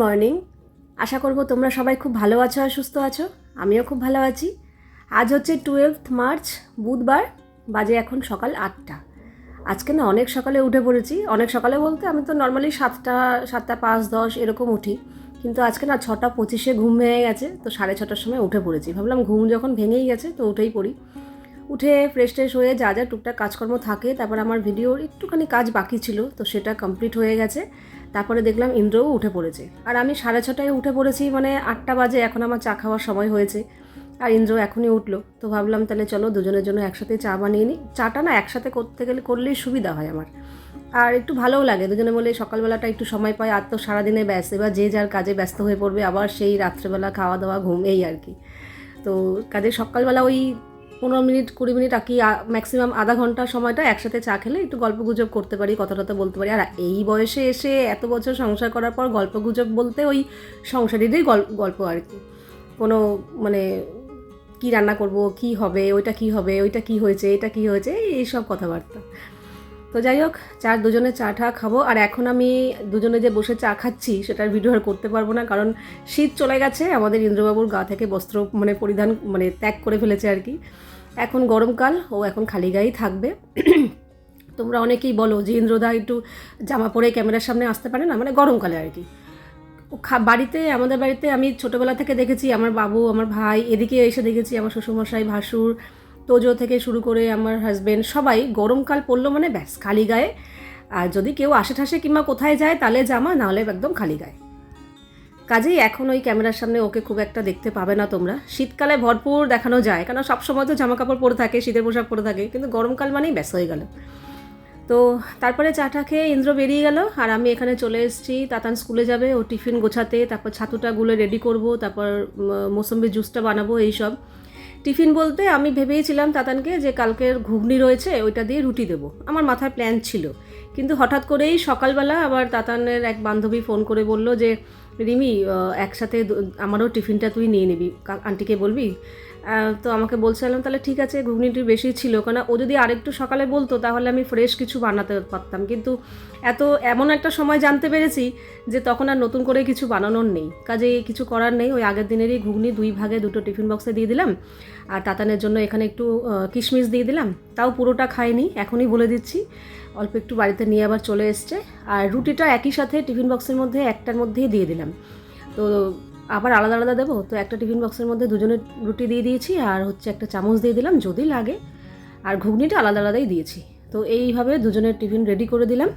Morning আশা করব তোমরা সবাই খুব ভালো আছো আর সুস্থ আছো। আমিও খুব ভালো আছি। আজ হচ্ছে টুয়েলভ মার্চ বুধবার, বাজে এখন সকাল আটটা। আজকে না অনেক সকালে উঠে পড়েছি। অনেক সকালে বলতে আমি তো নর্মালি সাতটা সাতটা পাঁচ, দশ এরকম উঠি। কিন্তু আজকে না ছটা পঁচিশে ঘুম ভেঙে গেছে, তো সাড়ে ছটার সময় উঠে পড়েছি। ভাবলাম ঘুম যখন ভেঙেই গেছে, তো উঠেই পড়ি। উঠে ফ্রেশ ট্রেশ হয়ে যা যা টুকটাক কাজকর্ম থাকে, তারপর আমার ভিডিওর একটুখানি কাজ বাকি ছিল, তো সেটা কমপ্লিট হয়ে গেছে। তারপরে দেখলাম ইন্দ্রও উঠে পড়েছে। আর আমি সাড়ে ছটায় উঠে পড়েছি মানে আটটা বাজে, এখন আমার চা খাওয়ার সময় হয়েছে। আর ইন্দ্র এখনই উঠল, তো ভাবলাম তাহলে চলো দুজনের জন্য একসাথে চা বানিয়ে নিই চাটা না একসাথে করতে গেলে, করলেই সুবিধা হয় আমার। আর একটু ভালোও লাগে, দুজনে বলে সকালবেলাটা একটু সময় পাই, আর তো সারাদিনে ব্যস্ত, এবার যে যার কাজে ব্যস্ত হয়ে পড়বে, আবার সেই রাত্রেবেলা খাওয়া দাওয়া, ঘুম, এই আর কি। তো কাজে সকালবেলা ওই পনেরো মিনিট, কুড়ি মিনিট, আর কি ম্যাক্সিমাম আধা ঘণ্টা সময়টা একসাথে চা খেলে একটু গল্প গুজব করতে পারি কথা টথা বলতে পারি। আর এই বয়সে এসে এত বছর সংসার করার পর গল্প গুজব বলতে ওই সংসারেরই গল্প আর কি। কোনো মানে কি রান্না করব, কি হবে, ওইটা কি হবে, ওইটা কি হয়েছে, এটা কি হয়েছে, এই সব কথাবার্তা। তো যাই হোক, চা, দুজনে চা টা খাব। আর এখন আমি দুজনে যে বসে চা খাচ্ছি, সেটার ভিডিও আর করতে পারব না, কারণ শীত চলে গেছে, আমাদের ইন্দ্রবাবুর গা থেকে বস্ত্র মানে পরিধান মানে ত্যাগ করে ফেলেছে আর কি। এখন গরমকাল, ও এখন খালি গায়েই থাকবে। তোমরা অনেকেই বলো যে ইন্দ্রদা একটু জামা পরে ক্যামেরার সামনে আসতে পারে না মানে গরমকালে আর কি। বাড়িতে, আমাদের বাড়িতে আমি ছোটোবেলা থেকে দেখেছি, আমার বাবু, আমার ভাই, এদিকে এসে দেখেছি আমার শ্বশুরমশাই, ভাসুর, তোজো থেকে শুরু করে আমার হাজব্যান্ড সবাই গরমকাল পড়ল মানে ব্যাস, খালি গায়ে। আর যদি কেউ আসে ঠাসে কিংবা কোথায় যায় তাহলে জামা নাহলে একদম খালি গায়ে। কাজেই এখন ওই ক্যামেরার সামনে ওকে খুব একটা দেখতে পাবে না তোমরা। শীতকালে ভরপুর দেখানো যায় কারণ সবসময় তো জামা কাপড় পরে থাকে, শীতের পোশাক পরে থাকে, কিন্তু গরমকাল মানেই ব্যস্ত হয়ে গেল। তো তারপরে চাটা খেয়ে ইন্দ্র বেরিয়ে গেল, আর আমি এখানে চলে এসেছি। তাতান স্কুলে যাবে, ও টিফিন গোছাতে, তারপর ছাতুটা গুলো রেডি করব, তারপর মৌসম্বি জুসটা বানাবো, এইসব। টিফিন বলতে আমি ভেবেইছিলাম তাতানকে যে কালকের ঘুগনি রয়েছে, ওইটা দিয়ে রুটি দেব। আমার মাথায় প্ল্যান ছিল। কিন্তু হঠাৎ করেই সকালবেলা আবার তাতানের এক বান্ধবী ফোন করে বলল যে, রিমি একসাথে আমারও টিফিনটা তুই নিয়ে নিবি। আন্টিকে বলবি তো আমাকে বলছিলাম তাহলে ঠিক আছে, ঘুগনিটি বেশি ছিল। কারণ ও যদি আরেকটু সকালে বলতো, তাহলে আমি ফ্রেশ কিছু বানাতে পারতাম। কিন্তু এত, এমন একটা সময় জানতে পেরেছি যে তখন আর নতুন করে কিছু বানানোর নেই। কাজে কিছু করার নেই। ওই আগের দিনেরই ঘুগনি দুই ভাগে, দুটো টিফিন বক্সে দিয়ে দিলাম। আর তাতানের জন্য এখানে একটু কিশমিশ দিয়ে দিলাম। তাও পুরোটা খাইনি, এখনই বলে দিচ্ছি। অল্প একটু বাড়িতে নিয়ে আবার চলে এসছে। আর রুটিটা একই সাথে টিফিন বক্সের মধ্যে, একটার মধ্যেই দিয়ে দিলাম। তো আবার আলাদা আলাদা দেবো। তো একটা টিফিন বক্সের মধ্যে দুজনের রুটি দিয়ে দিয়েছি, আর হচ্ছে একটা চামচ দিয়ে দিলাম, যদি লাগে। আর ঘুগনিটা আলাদা আলাদাই দিয়েছি। তো এইভাবে দুজনের টিফিন রেডি করে দিলাম।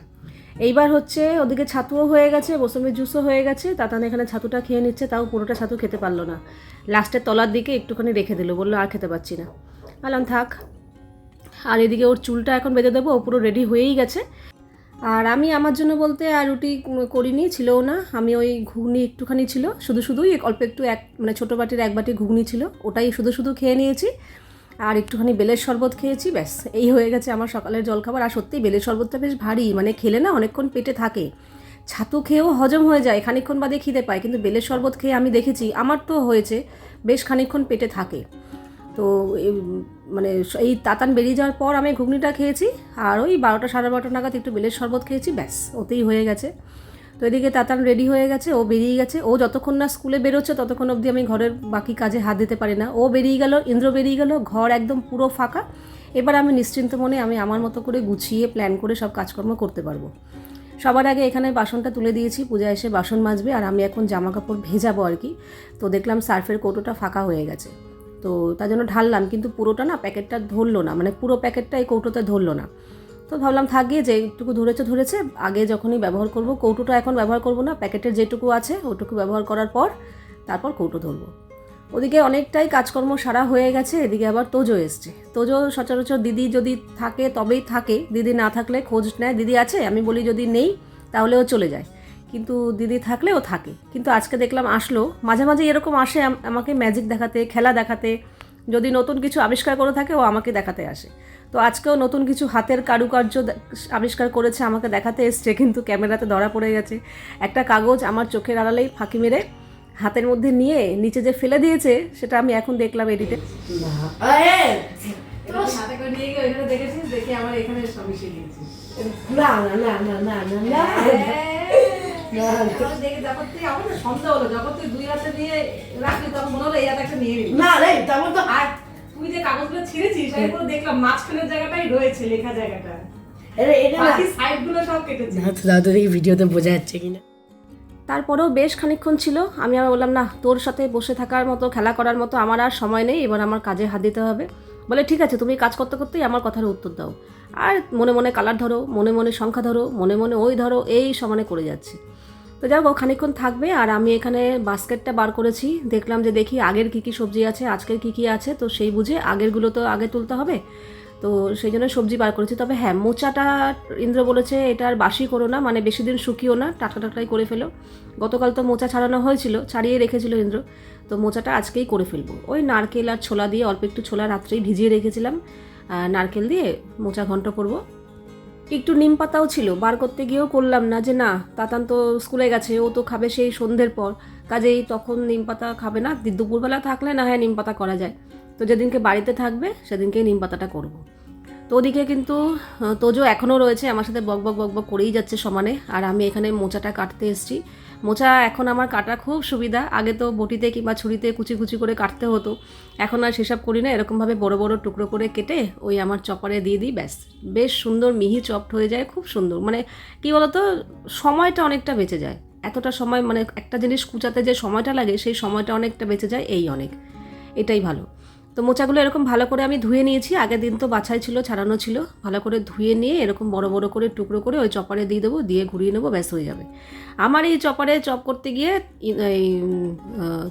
এইবার হচ্ছে ওদিকে ছাতুও হয়ে গেছে মৌসুমের জুসও হয়ে গেছে। তাতান এখানে ছাতুটা খেয়ে নিচ্ছে, তাও পুরোটা ছাতু খেতে পারল না। লাস্টের তলার দিকে একটুখানি রেখে দিল, বলল আর খেতে পাচ্ছি না। বললাম, থাক। আর এদিকে ওর চুলটা এখন বেঁধে দেবো, ও পুরো রেডি হয়েই গেছে। আর আমি আমার জন্য বলতে আর রুটি করিনি, ছিলও না। আমি ওই ঘুগনি একটুখানি ছিল, শুধু শুধুই অল্প একটু এক মানে ছোটো বাটির এক বাটি ঘুগনি ছিল, ওটাই শুধু শুধু খেয়ে নিয়েছি। আর একটুখানি বেলের শরবত খেয়েছি, ব্যাস, এই হয়ে গেছে আমার সকালের জলখাবার। আর সত্যিই বেলের শরবতটা বেশ ভারী মানে খেলে না অনেকক্ষণ পেটে থাকে। ছাতু খেয়েও হজম হয়ে যায়, খানিকক্ষণ বাদে খিদে পায়, কিন্তু বেলের শরবত খেয়ে আমি দেখেছি, আমার তো হয়েছে, বেশ খানিকক্ষণ পেটে থাকে। তো মানে এই তাতান বেরিয়ে যাওয়ার পর আমি ঘুগনিটা খেয়েছি আর ওই বারোটা সাড়ে বারোটা নাগাদ একটু বেলের শরবত খেয়েছি, ব্যাস, ওতেই হয়ে গেছে। তো এদিকে তাতান রেডি হয়ে গেছে, ও বেরিয়ে গেছে। ও যতক্ষণ না স্কুলে বেরোচ্ছে ততক্ষণ অবধি আমি ঘরের বাকি কাজে হাত দিতে পারি না। ও বেরিয়ে গেল, ইন্দ্র বেরিয়ে গেল, ঘর একদম পুরো ফাঁকা। এবার আমি নিশ্চিন্ত মনে আমি আমার মতো করে গুছিয়ে প্ল্যান করে সব কাজকর্ম করতে পারব। সবার আগে এখানে বাসনটা তুলে দিয়েছি, পূজা এসে বাসন মাজবে আর আমি এখন জামা কাপড় ভেজাবো আর কি। তো দেখলাম সার্ফের কৌটোটা ফাঁকা হয়ে গেছে। তো তার জন্য ঢাললাম, কিন্তু পুরোটা না প্যাকেটটা ধরলো না মানে পুরো প্যাকেটটা এই কৌটোতে ধরলো না। তো ভাবলাম থাক যে যেটুকু ধরেছে ধরেছে, আগে যখনই ব্যবহার করব, কৌটোটা এখন ব্যবহার করব না, প্যাকেটের যেটুকু আছে ওটুকু ব্যবহার করার পর তারপর কৌটো ধরবো। ওদিকে অনেকটাই কাজকর্ম সারা হয়ে গেছে, এদিকে আবার তোজো এসছে। তোজো সচরাচর দিদি যদি থাকে তবেই থাকে, দিদি না থাকলে খোঁজ নেয়, দিদি আছে, আমি বলি যদি নেই, তাহলে ও চলে যায়। কিন্তু দিদি থাকলে ও থাকে। কিন্তু আজকে দেখলাম আসলো। মাঝে মাঝে এরকম আসে আম- আমাকে ম্যাজিক দেখাতে, খেলা দেখাতে। যদি নতুন কিছু আবিষ্কার করে থাকে, ও আমাকে দেখাতে আসে। তো আজকেও নতুন কিছু হাতের কারুকার্য আবিষ্কার করেছে, আমাকে দেখাতে এসছে, কিন্তু ক্যামেরাতে ধরা পড়ে গেছে। একটা কাগজ আমার চোখের আড়ালেই ফাঁকি মেরে হাতের মধ্যে নিয়ে নিচে যে ফেলে দিয়েছে, সেটা আমি এখন দেখলাম এডিটে। দেখেছিস দেখে আমার এখানে না রে তেমন তো আর তুই যে কাগজগুলো ছিঁড়েছিস দেখলাম মাঝখানের জায়গাটাই রয়েছে লেখা জায়গাটা। ভিডিওতে বোঝা যাচ্ছে কিনা। তারপরেও বেশ খানিকক্ষণ ছিল। আমি আবার বললাম না তোর সাথে বসে থাকার মতো খেলা করার মতো আমার আর সময় নেই এবার আমার কাজে হাত দিতে হবে। বলে ঠিক আছে তুমি কাজ করতে করতেই আমার কথার উত্তর দাও। আর মনে মনে কালার ধরো মনে মনে সংখ্যা ধরো মনে মনে ওই ধরো এই সমানে করে যাচ্ছে। তো যাক ও খানিকক্ষণ থাকবে আর আমি এখানে বাস্কেটটা বার করেছি। দেখলাম যে দেখি আগের কী কী সবজি আছে, আজকের কী কী আছে, তো সেই বুঝে আগেরগুলো তো আগে তুলতে হবে। তো সেই জন্য সবজি বার করেছি। তবে হ্যাঁ মোচাটা ইন্দ্র বলেছে এটা আর বাসি করো না মানে বেশি দিন শুকিও না, টাটকা টাটকাই করে ফেলো। গতকাল তো মোচা ছাড়ানো হয়েছিল, ছাড়িয়ে রেখেছিল ইন্দ্র। তো মোচাটা আজকেই করে ফেলব। ওই নারকেল আর ছোলা দিয়ে অল্প একটু ছোলা রাত্রেই ভিজিয়ে রেখেছিলাম। নারকেল দিয়ে মোচা ঘন্ট করব। একটু নিম পাতাও ছিল, বার করতে গিয়েও করলাম না যে না, তাতান তো স্কুলে গেছে, ও তো খাবে সেই সন্ধ্যের পর। কাজেই তখন নিম পাতা খাবে না, দুপুরবেলা থাকলে না হ্যাঁ নিম পাতা করা যায়। তো যেদিনকে বাড়িতে থাকবে সেদিনকে নিম পাতাটা করব। তো ওদিকে কিন্তু তোজো এখনও রয়েছে, আমার সাথে বক বক বক বক করেই যাচ্ছে সমানে, আর আমি এখানে মোচাটা কাটতে এসেছি। মোচা এখন আমার কাটা খুব সুবিধা, আগে তো বটিতে কিংবা ছুরিতে কুচি কুচি করে কাটতে হতো, এখন আর সেসব করি না, এরকমভাবে বড় বড় টুকরো করে কেটে ওই আমার চপারে দিয়ে দিই, ব্যাস। বেশ সুন্দর মিহি চপড হয়ে যায়, খুব সুন্দর মানে কী বলতো, সময়টা অনেকটা বেঁচে যায়। এতটা সময় মানে একটা জিনিস কুচাতে যে সময়টা লাগে, সেই সময়টা অনেকটা বেঁচে যায়, এই অনেক। এটাই ভালো। তো মোচাগুলো এরকম ভালো করে আমি ধুয়ে নিয়েছি। আগের দিন তো বাছাই ছিল, ছাড়ানো ছিল। ভালো করে ধুয়ে নিয়ে এরকম বড় বড় করে টুকরো করে ওই চপারে দিয়ে দেবো, দিয়ে ঘুরিয়ে নেব, ব্যাস হয়ে যাবে। আমার এই চপারে চপ করতে গিয়ে এই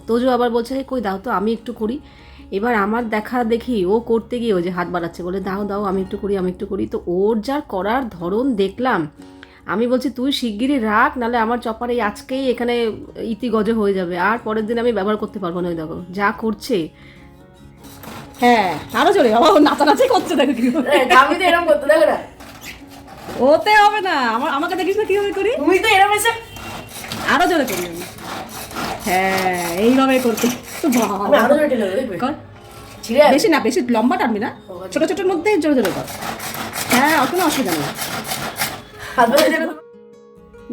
তোজো আবার বলছে কই দাও তো, আমি একটু করি। এবার আমার দেখা দেখি ও করতে গিয়ে ও যে হাত বাড়াচ্ছে, বলে, দাও দাও, আমি একটু করি, আমি একটু করি। তো ওর যার করার ধরন দেখলাম, আমি বলছি, তুই শিগগিরই রাখ, নাহলে আমার চপারে এই আজকেই এখানে ইতি গজে হয়ে যাবে। আর পরের দিন আমি ব্যবহার করতে পারব না, ওই দেখো, যা করছে হ্যাঁ আরও জোরে। বাবা নাচানাচি করছে দেখো কি রে, আমি তো এরকম করতে দেখো না। ওতে হবে না। আমার আমাকে দেখিস না কীভাবে করি? তুমি তো এরকম এসে আরও জোরে করি আমি। হ্যাঁ এইভাবে করতে। আরও জোরে টেনে কর। বেশি না বেশি লম্বা টানবি না। ছোট ছোটোর মধ্যে জোরে জোরে কর। হ্যাঁ কোনো অসুবিধা নেই।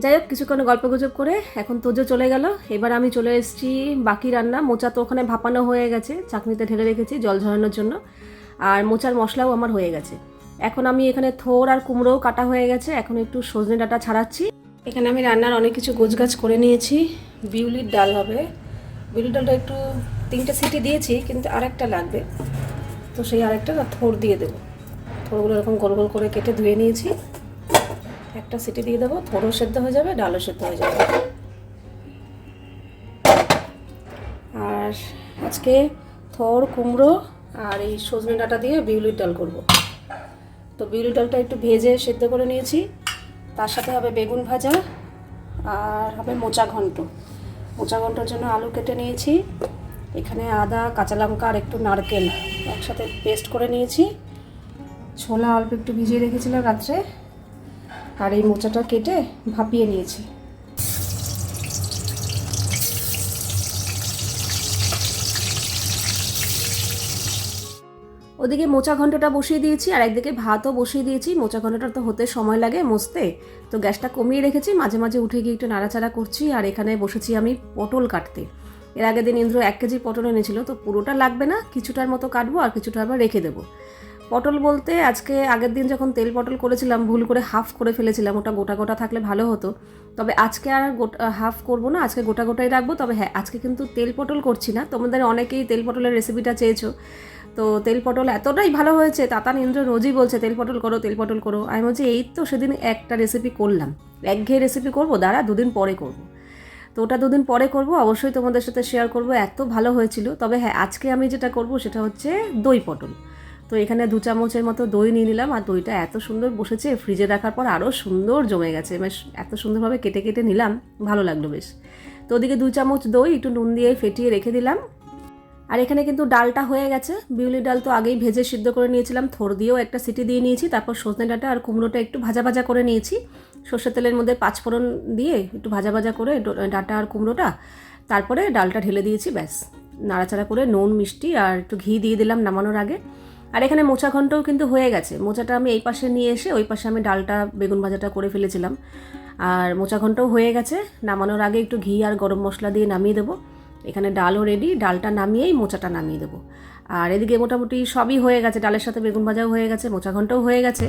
যাই হোক, কিছুক্ষণ গল্প গুজব করে এখন তোজো চলে গেল। এবার আমি চলে এসেছি বাকি রান্না। মোচা তো ওখানে ভাপানো হয়ে গেছে, চাকনিতে ঢেলে রেখেছি জল ঝরানোর জন্য। আর মোচার মশলাও আমার হয়ে গেছে। এখন আমি এখানে থোর আর কুমড়োও কাটা হয়ে গেছে। এখন একটু সজনে ডাটা ছাড়াচ্ছি। এখানে আমি রান্নার অনেক কিছু গোছগাছ করে নিয়েছি। বিউলির ডাল হবে। বিউলির ডালটা একটু তিনটে সিটি দিয়েছি, কিন্তু আরেকটা লাগবে। তো সেই আরেকটা থোর দিয়ে দেবো। থোরগুলো এরকম গোল গোল করে কেটে ধুয়ে নিয়েছি। একটা সিটি দিয়ে দেবো থোড়ও সেদ্ধ হয়ে যাবে, ডালও সেদ্ধ হয়ে যাবে। আর আজকে থোর, কুমড়ো আর এই সজনে ডাঁটা দিয়ে বিউলির ডাল করব। তো বিউলির ডালটা একটু ভেজে সেদ্ধ করে নিয়েছি। তার সাথে হবে বেগুন ভাজা আর হবে মোচা ঘন্ট। মোচা ঘন্টর জন্য আলু কেটে নিয়েছি। এখানে আদা, কাঁচা লঙ্কা আর একটু নারকেল একসাথে পেস্ট করে নিয়েছি। ছোলা অল্প একটু ভিজিয়ে রেখেছিলাম রাত্রে। আর এই মোচাটা কেটে ভাপিয়ে নিয়েছি। ওদিকে মোচা ঘন্টটা বসিয়ে দিয়েছি আর একদিকে ভাতও বসিয়ে দিয়েছি। মোচা ঘন্টটা তো হতে সময় লাগে মসতে। তো গ্যাসটা কমিয়ে রেখেছি, মাঝে মাঝে উঠে গিয়ে একটু নাড়াচাড়া করছি আর এখানে বসেছি আমি পটল কাটতে। এর আগের দিন ইন্দ্র এক কেজি পটল এনেছিল, তো পুরোটা লাগবে না, কিছুটার মতো কাটবো আর কিছুটা আবার রেখে দেবো। পটল বলতে আজকে আগের দিন যখন তেল পটল করেছিলাম, ভুল করে হাফ করে ফেলেছিলাম, ওটা গোটা গোটা থাকলে ভালো হতো। তবে আজকে আর গোটা হাফ করব না, আজকে গোটা গোটাই রাখব। তবে হ্যাঁ আজকে কিন্তু তেল পটল করছি না। তোমাদের অনেকেই তেল পটলের রেসিপিটা চেয়েছো। তো তেল পটল এতটাই ভালো হয়েছে, তাতান ইন্দ্র রোজই বলছে, তেল পটল করো, তেল পটল করো। আমি বলছি, এই তো সেদিন একটা রেসিপি করলাম। একঘেয়ে রেসিপি করব, দাঁড়া, দুদিন পরে করব। তো ওটা দুদিন পরে করব, অবশ্যই তোমাদের সাথে শেয়ার করব, এত ভালো হয়েছিল। তবে হ্যাঁ আজকে আমি যেটা করব, সেটা হচ্ছে দই পটল। তো এখানে দু চামচের মতো দই নিয়ে নিলাম আর দইটা এত সুন্দর বসেছে। ফ্রিজে রাখার পর আরও সুন্দর জমে গেছে। বেশ, এত সুন্দরভাবে কেটে কেটে নিলাম। ভালো লাগল বেশ। তো ওদিকে দু চামচ দই একটু নুন দিয়ে ফেটিয়ে রেখে দিলাম। আর এখানে কিন্তু ডালটা হয়ে গেছে। বিউলি ডাল তো আগেই ভেজে সিদ্ধ করে নিয়েছিলাম। থোর দিয়েও একটা সিটি দিয়ে নিয়েছি। তারপর সজনে ডাঁটা আর কুমড়োটা একটু ভাজা ভাজা করে নিয়েছি। সর্ষের তেলের মধ্যে পাঁচফোড়ন দিয়ে একটু ভাজা ভাজা করে ডাঁটা আর কুমড়োটা তারপরে ডালটা ঢেলে দিয়েছি ব্যাস। নাড়াচাড়া করে নুন, মিষ্টি আর একটু ঘি দিয়ে দিলাম নামানোর আগে। আর এখানে মোচা ঘন্টও কিন্তু হয়ে গেছে। মোচাটা আমি এই পাশে নিয়ে এসে ওই পাশে আমি ডালটা, বেগুন ভাজাটা করে ফেলেছিলাম। আর মোচা ঘন্টও হয়ে গেছে। নামানোর আগে একটু ঘি আর গরম মশলা দিয়ে নামিয়ে দেবো। এখানে ডালও রেডি ডালটা নামিয়েই মোচাটা নামিয়ে দেবো। আর এদিকে মোটামুটি সবই হয়ে গেছে। ডালের সাথে বেগুন ভাজাও হয়ে গেছে, মোচা ঘন্টও হয়ে গেছে।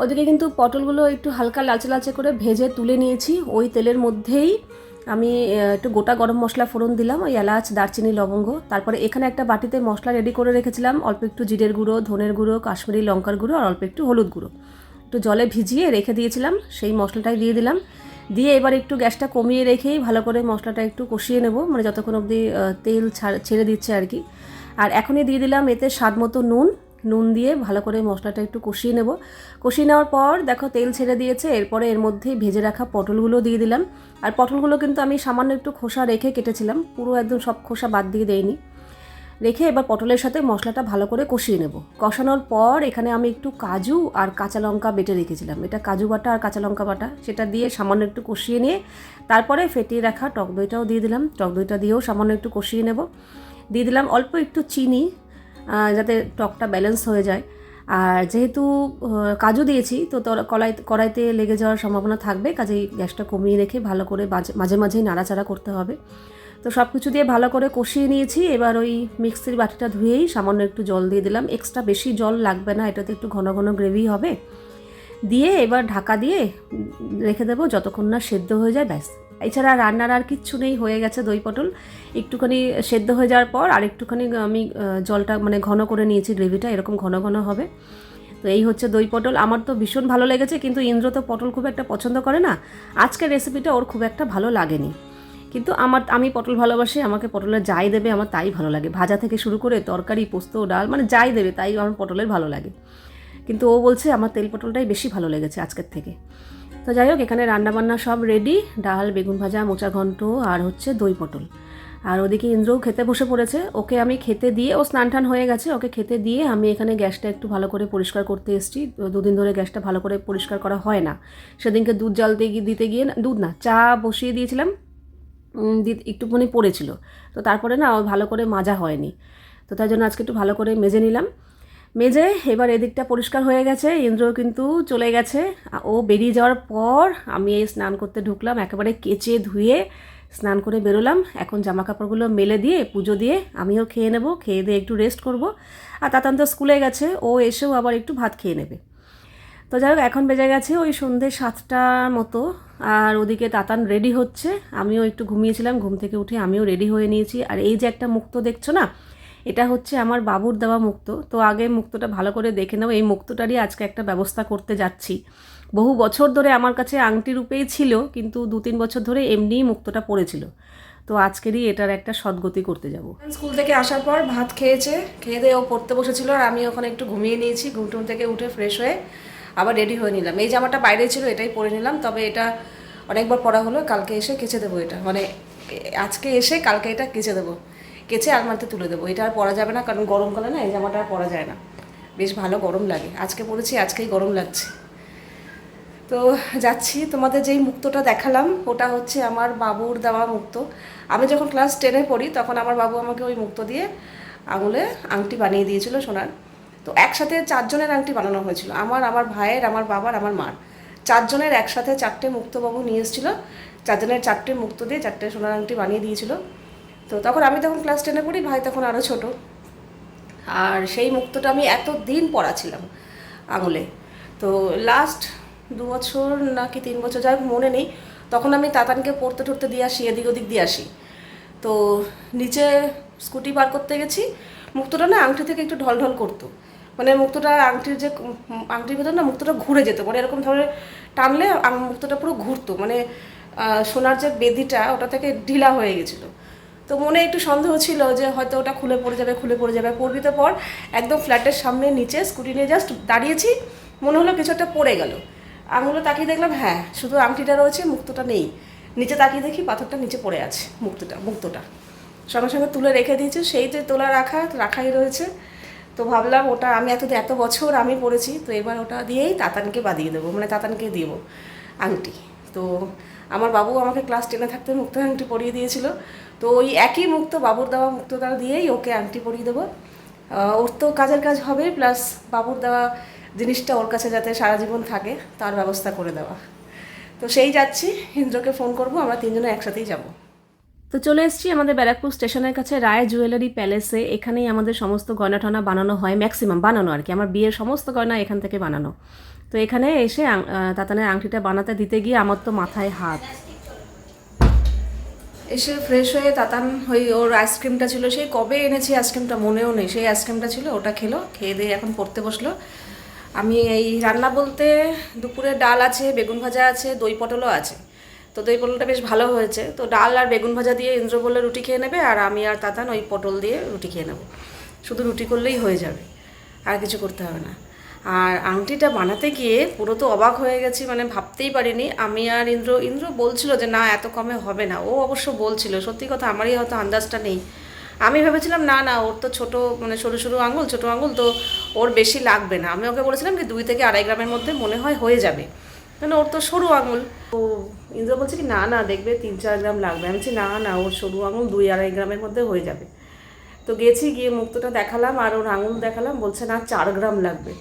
ওদিকে কিন্তু পটলগুলো একটু হালকা লালচে লালচে করে ভেজে তুলে নিয়েছি। ওই তেলের মধ্যেই আমি একটু গোটা গরম মশলা ফোড়ন দিলাম, ওই এলাচ, দারচিনি, লবঙ্গ। তারপরে এখানে একটা বাটিতে মশলা রেডি করে রেখেছিলাম, অল্প একটু জিরের গুঁড়ো, ধনের গুঁড়ো, কাশ্মীরি লঙ্কার গুঁড়ো আর অল্প একটু হলুদ গুঁড়ো। একটু জলে ভিজিয়ে রেখে দিয়েছিলাম, সেই মশলাটাই দিয়ে দিলাম। দিয়ে এবার একটু গ্যাসটা কমিয়ে রেখেই ভালো করে মশলাটা একটু কষিয়ে নেব মানে যতক্ষণ অবধি তেল ছাড়- দিচ্ছে আর কি। আর এখনই দিয়ে দিলাম এতে স্বাদ মতো নুন নুন দিয়ে ভালো করে মশলাটা একটু কষিয়ে নেব। কষিয়ে নেওয়ার পর দেখো তেল ছেড়ে দিয়েছে, এরপরে এর মধ্যেই ভেজে রাখা পটলগুলো দিয়ে দিলাম। আর পটলগুলো কিন্তু আমি সামান্য একটু খোসা রেখে কেটেছিলাম, পুরো একদম সব খোসা বাদ দিয়ে দেয়নি রেখে এবার পটলের সাথে মশলাটা ভালো করে কষিয়ে নেব। কষানোর পর এখানে আমি একটু কাজু আর কাঁচা লঙ্কা বেটে রেখেছিলাম। এটা কাজু বাটা আর কাঁচা লঙ্কা বাটা, সেটা দিয়ে সামান্য একটু কষিয়ে নিয়ে তারপরে ফেটিয়ে রাখা টক দইটাও দিয়ে দিলাম। টক দইটা দিয়েও সামান্য একটু কষিয়ে নেব। দিয়ে দিলাম অল্প একটু চিনি যাতে টকটা ব্যালেন্স হয়ে যায়। আর যেহেতু কাজু দিয়েছি, তো কড়াই কড়াইতে লেগে যাওয়ার সম্ভাবনা থাকবে। কাজেই গ্যাসটা কমিয়ে রেখে ভালো করে মাঝে মাঝেই নাড়াচাড়া করতে হবে। তো সব কিছু দিয়ে ভালো করে কষিয়ে নিয়েছি। এবার ওই মিক্সির বাটিটা ধুয়েই সামান্য একটু জল দিয়ে দিলাম। এক্সট্রা বেশি জল লাগবে না, এটাতে একটু ঘন ঘন গ্রেভি হবে। দিয়ে এবার ঢাকা দিয়ে রেখে দেবো যতক্ষণ না সেদ্ধ হয়ে যায়, ব্যাস। এছাড়া রান্নার আর কিচ্ছু নেই, হয়ে গেছে দই পটল। একটুখানি সেদ্ধ হয়ে যাওয়ার পর আর একটুখানি আমি জলটা মানে ঘন করে নিয়েছি গ্রেভিটা, এরকম ঘন ঘন হবে। তো এই হচ্ছে দই পটল। আমার তো ভীষণ ভালো লেগেছে, কিন্তু ইন্দ্র তো পটল খুব একটা পছন্দ করে না। আজকের রেসিপিটা ওর খুব একটা ভালো লাগেনি। কিন্তু আমার, আমি পটল ভালোবাসি, আমাকে পটলের যাই দেবে, আমার তাই ভালো লাগে। ভাজা থেকে শুরু করে তরকারি, পোস্ত, ডাল মানে যাই দেবে, তাই আমার পটলের ভালো লাগে। কিন্তু ও বলছে, আমার তেল পটলটাই বেশি ভালো লেগেছে আজকের থেকে। তো যাই হোক, এখানে রান্নাবান্না সব রেডি ডাল, বেগুন ভাজা, মোচা ঘন্ট, আর হচ্ছে দই পটল। আর ওদিকে ইন্দ্রও খেতে বসে পড়েছে। ওকে আমি খেতে দিয়ে, ও স্নান টান হয়ে গেছে, ওকে খেতে দিয়ে আমি এখানে গ্যাসটা একটু ভালো করে পরিষ্কার করতে এসেছি। দুদিন ধরে গ্যাসটা ভালো করে পরিষ্কার করা হয় না। সেদিনকে দুধ জাল দিতে গিয়ে দুধ না, চা বসিয়ে দিয়েছিলাম। একটুখানি পড়েছিল। তো তারপরে না ভালো করে মাজা হয়নি। তো তাই জন্য আজকে একটু ভালো করে মেজে নিলাম। মেজে এবার এদিকটা পরিষ্কার হয়ে গেছে, ইন্দ্র কিন্তু চলে গেছে। ও বেরিয়ে যাওয়ার পর আমি এই স্নান করতে ঢুকলাম, একেবারে কেচে ধুয়ে স্নান করে বেরোলাম। এখন জামা কাপড়গুলো মেলে দিয়ে, পুজো দিয়ে আমিও খেয়ে নেব, খেয়ে দিয়ে একটু রেস্ট করব। আর তাতান তো স্কুলে গেছে, ও এসেও আবার একটু ভাত খেয়ে নেবে। তো যাই হোক, এখন বেজে গেছে ওই সন্ধে সাতটার মতো, আর ওদিকে তাতান রেডি হচ্ছে। আমিও একটু ঘুমিয়েছিলাম, ঘুম থেকে উঠে আমিও রেডি হয়ে নিয়েছি। আর এই যে একটা মুক্তো দেখছ না এটা হচ্ছে আমার বাবুর দেওয়া মুক্ত। তো আগে মুক্তটা ভালো করে দেখে নাও, এই মুক্তটারই আজকে একটা ব্যবস্থা করতে যাচ্ছি। বহু বছর ধরে আমার কাছে আংটি রূপেই ছিল, কিন্তু দু তিন বছর ধরে এমনিই মুক্তটা পড়েছিল। তো আজকেরই এটার একটা সদ্গতি করতে যাব। স্কুল থেকে আসার পর ভাত খেয়েছে, খেয়ে দিয়ে ও পড়তে বসেছিল আর আমি ওখানে একটু ঘুমিয়ে নিয়েছি, ঘুম টুম থেকে উঠে ফ্রেশ হয়ে আবার রেডি হয়ে নিলাম। এই জামাটা বাইরে ছিল, এটাই পরে নিলাম, তবে এটা অনেকবার পড়া হলো, কালকে এসে কেচে দেবো এটা। মানে আজকে এসে কালকে এটা কেচে দেবো। কেচে আলমারিতে তুলে দেবো। এটা আর পরা যাবে না, কারণ গরমকালে না এই জামাটা আর পরা যায় না। বেশ ভালো গরম লাগে। আজকে পরেছি, আজকেই গরম লাগছে। তো যাচ্ছি, তোমাদের যেই মুক্তটা দেখালাম, ওটা হচ্ছে আমার বাবুর দেওয়া মুক্ত। আমি যখন ক্লাস টেনে পড়ি, তখন আমার বাবু আমাকে ওই মুক্ত দিয়ে আঙুলে আংটি বানিয়ে দিয়েছিল সোনার। তো একসাথে চারজনের আংটি বানানো হয়েছিল। আমার আমার ভাইয়ের, আমার বাবার, আমার মার। চারজনের একসাথে চারটে মুক্তবাবু নিয়ে এসেছিল। চারজনের চারটে মুক্ত দিয়ে চারটে সোনার আংটি বানিয়ে দিয়েছিল। তো তখন আমি তখন ক্লাস টেনে পড়ি, ভাই তখন আরও ছোটো। আর সেই মুক্তটা আমি এত দিন পড়াছিলাম আঙুলে। তো লাস্ট দু বছর নাকি তিন বছর যাই মনে নেই। তখন আমি তাতানকে পড়তে টড়তে দিয়ে আসি, এদিক ওদিক দিয়ে আসি। তো নিচে স্কুটি পার করতে গেছি। মুক্তটা না আংটি থেকে একটু ঢল ঢল করতো। মানে মুক্তটা আংটির যে আংটির ভেতর না মুক্তটা ঘুরে যেত। মানে এরকম ধরে টানলে মুক্তটা পুরো ঘুরতো। মানে সোনার যে বেদিটা, ওটা থেকে ঢিলা হয়ে গেছিল। তো মনে একটু সন্দেহ ছিল যে হয়তো ওটা খুলে পড়ে যাবে, খুলে পড়ে যাবে। পড়বি তো পর একদম ফ্ল্যাটের সামনে নিচে স্কুটি নিয়ে জাস্ট দাঁড়িয়েছি। মনে হলো কিছু একটা পড়ে গেল। আঙুলে তাকিয়ে দেখলাম হ্যাঁ শুধু আংটিটা রয়েছে, মুক্তটা নেই। নিচে তাকিয়ে দেখি পাথরটা নিচে পড়ে আছে, মুক্তটা মুক্তটা। সঙ্গে সঙ্গে তুলে রেখে দিয়েছি, সেই যে তোলা রাখা, রাখাই রয়েছে। তো ভাবলাম ওটা আমি এত এত বছর আমি পড়েছি, তো এবার ওটা দিয়েই তাতানকে বাদিয়ে দেবো মানে তাতানকে দিব আংটি। তো আমার বাবু আমাকে ক্লাস টেনে থাকতে মুক্ত আংটি পরিয়ে দিয়েছিল। তো ওই একই মুক্ত, বাবুর দেওয়া মুক্তটা দিয়েই ওকে আংটি পরিয়ে দেবো। ওর তো কাজের কাজ হবে, প্লাস বাবুর দেওয়া জিনিসটা ওর কাছে যাতে সারা জীবন থাকে, তার ব্যবস্থা করে দেওয়া। তো সেই যাচ্ছি, ইন্দ্রকে ফোন করব, আমরা তিনজনে একসাথেই যাব। তো চলে এসেছি আমাদের ব্যারাকপুর স্টেশনের কাছে, রায় জুয়েলারি প্যালেসে। এখানেই আমাদের সমস্ত গয়না টয়না বানানো হয়, ম্যাক্সিমাম বানানো আর কি। আমার বিয়ের সমস্ত গয়না এখান থেকে বানানো। তো এখানে এসে তাতানের আংটিটা বানাতে দিতে গিয়ে আমার তো মাথায় হাত। এসে ফ্রেশ হয়ে তাতান ওই ওর আইসক্রিমটা ছিল, সেই কবে এনেছি আইসক্রিমটা মনেও নেই, সেই আইসক্রিমটা ছিল, ওটা খেলো, খেয়ে দিয়ে এখন পড়তে বসল। আমি এই রান্না বলতে দুপুরে ডাল আছে, বেগুন ভাজা আছে, দই পটলও আছে। তো দই পটলটা বেশ ভালো হয়েছে। তো ডাল আর বেগুন ভাজা দিয়ে ইন্দ্র বললে রুটি খেয়ে নেবে, আর আমি আর তাতান ওই পটল দিয়ে রুটি খেয়ে নেব। শুধু রুটি করলেই হয়ে যাবে, আর কিছু করতে হবে না। আর আংটিটা বানাতে গিয়ে পুরো তো অবাক হয়ে গেছি মানে ভাবতেই পারিনি। আমি আর ইন্দ্র ইন্দ্র বলছিল যে, না, এত কমে হবে না। ও অবশ্য বলছিল, সত্যি কথা আমারই হয়তো আন্দাজটা নেই। আমি ভেবেছিলাম, না না, ওর তো ছোট মানে সরু সরু আঙুল, ছোট আঙুল তো ওর বেশি লাগবে না। আমি ওকে বলেছিলাম যে, দুই থেকে আড়াই গ্রামের মধ্যে মনে হয় হয়ে যাবে। মানে ওর তো সরু আঙুল। তো ইন্দ্র বলছে কি, না না, দেখবে তিন, চার গ্রাম লাগবে। আমি বলছি, না না, ওর সরু আঙুল দুই, আড়াই গ্রামের মধ্যে হয়ে যাবে। তো গেছি, গিয়ে মুক্তটা দেখালাম আর ওর আঙুল দেখালাম, বলছে, না, চার গ্রাম লাগবে।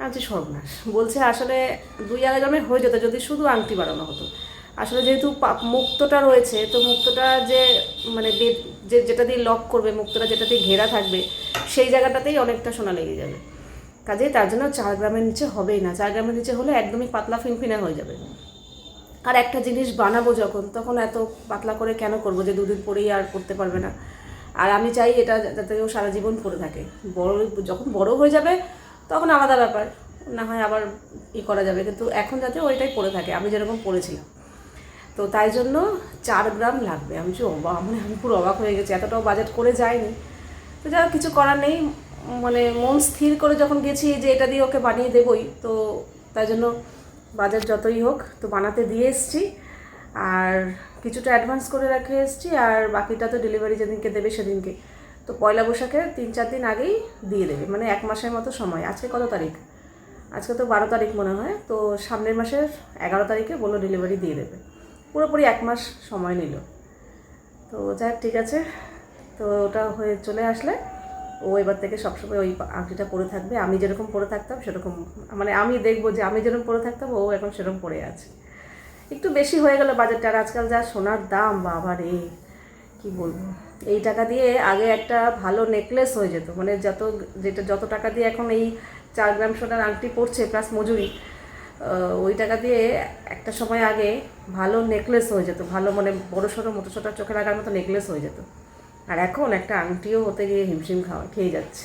আচ্ছা সর্বনাশ। বলছে আসলে দুই আড়াই গ্রামে হয়ে যেত যদি শুধু আংটি বাড়ানো হতো। আসলে যেহেতু মুক্তটা রয়েছে, তো মুক্তটা যে মানে বে- যে, যেটা দিয়ে লক করবে, মুক্তটা যেটা দিয়ে ঘেরা থাকবে, সেই জায়গাটাতেই অনেকটা সোনা লেগে যাবে। কাজে তার জন্য চার গ্রামের নিচে হবেই না। চার গ্রামের নিচে হলে একদমই পাতলা ফিনফিনে হয়ে যাবে। আর একটা জিনিস বানাবো যখন, তখন এত পাতলা করে কেন করব যে দুদিন পরেই আর করতে পারবে না? আর আমি চাই এটা যাতে ও সারা জীবন পরে থাকে। বড়, যখন বড় হয়ে যাবে তখন আলাদা ব্যাপার। না হয় আবার ই করা যাবে। কিন্তু এখন যাতে ওইটাই পড়ে থাকে। আমি যেরকম পড়েছিলাম। তো তাই জন্য চার গ্রাম লাগবে। আমি যে অবাক মানে আমি পুরো অবাক হয়ে গেছি। এতটাও বাজেট করে যায়নি তো যা কিছু করার নেই। মানে মন স্থির করে যখন গেছি যে এটা দিয়ে ওকে বানিয়ে দেবই, তো তাই জন্য বাজার যতই হোক, তো বানাতে দিয়ে এসছি। আর কিছুটা অ্যাডভান্স করে রেখে এসছি। আর বাকিটা তো ডেলিভারি যেদিনকে দেবে সেদিনকে। তো পয়লা বৈশাখের তিন চার দিন আগেই দিয়ে দেবে মানে এক মাসের মতো সময়। আজকে কত তারিখ? আজকে তো বারো তারিখ মনে হয়, তো সামনের মাসের এগারো তারিখে বলল ডেলিভারি দিয়ে দেবে। পুরোপুরি এক মাস সময় নিল। তো যাক, ঠিক আছে। তো ওটা হয়ে চলে আসলে ও এবার থেকে সবসময় ওই আংটিটা পরে থাকবে। আমি যেরকম পরে থাকতাম, সেরকম মানে আমি দেখব যে আমি যেরকম পরে থাকতাম, ও এখন সেরকম পরে আছে। একটু বেশি হয়ে গেল বাজারটা, আর আজকাল যা সোনার দাম বাবা রে কি বলব? এই টাকা দিয়ে আগে একটা ভালো নেকলেস হয়ে যেত। মানে যত, যেটা যত টাকা দিয়ে এখন এই চার গ্রাম সোনার আংটি পড়ছে প্লাস মজুরি ওই টাকা দিয়ে একটা সময় আগে ভালো নেকলেস হয়ে যেত। ভালো মানে বড়ো সড়ো মোটো ছোটো চোখে লাগার মতো নেকলেস হয়ে যেত। আর এখন একটা আংটিও হতে গিয়ে হিমশিম খাওয়া, খেয়ে যাচ্ছে।